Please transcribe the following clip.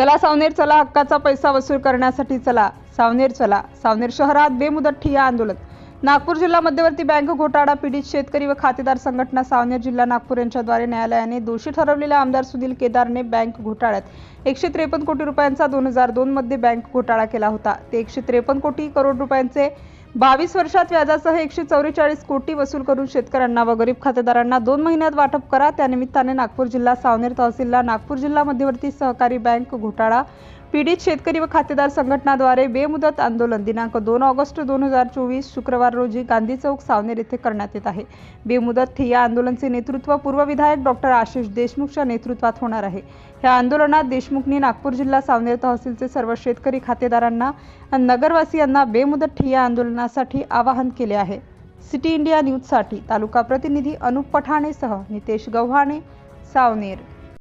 चला सावनेर चला हक्काचा पैसा वसूल करण्यासाठी चला. सावनेर चला. सावनेर शहरात बेमुदत ठिय्या आंदोलन. नागपूर जिल्हा मध्यवर्ती बँक घोटाळा पीडित शेतकरी व खातेदार संघटना सावनेर जिल्हा नागपूर यांच्याद्वारे न्यायालयाने दोषी ठरवलेल्या आमदार सुनील केदारने बँक घोटाळ्यात एकशे त्रेपन्न कोटी रुपयांचा दोन हजार दोन मध्ये बँक घोटाळा केला होता. ते एकशे त्रेपन्न कोटी करोड रुपयांचे बावीस वर्षात व्याजासह एकशे चौवेचाळीस कोटी वसूल करून शेतकऱ्यांना व गरीब खातेदारांना दोन महिन्यात वाटप करा. त्यानिमित्ताने नागपूर जिल्हा सावनेर तहसीलला नागपूर जिल्हा मध्यवर्ती सहकारी बँक घोटाळा. पीडित शेतकरी व खातेदार संघटनाद्वारे बेमुदत आंदोलन दिनांक दोन ऑगस्ट दोन हजार चोवीस शुक्रवार रोजी गांधी चौक सावनेर येथे करण्यात येत आहे. बेमुदत ठिय्या आंदोलनचे नेतृत्व पूर्व विधायक डॉक्टर आशिष देशमुखच्या नेतृत्वात होणार आहे. या आंदोलनात देशमुखनी नागपूर जिल्हा सावनेर तहसीलचे सर्व शेतकरी खातेदारांना नगरवासियांना बेमुदत ठिय्या आंदोलनासाठी आवाहन केले आहे. सिटी इंडिया न्यूजसाठी तालुका प्रतिनिधी अनुप पठाणेसह नितेश गव्हाणे सावनेर.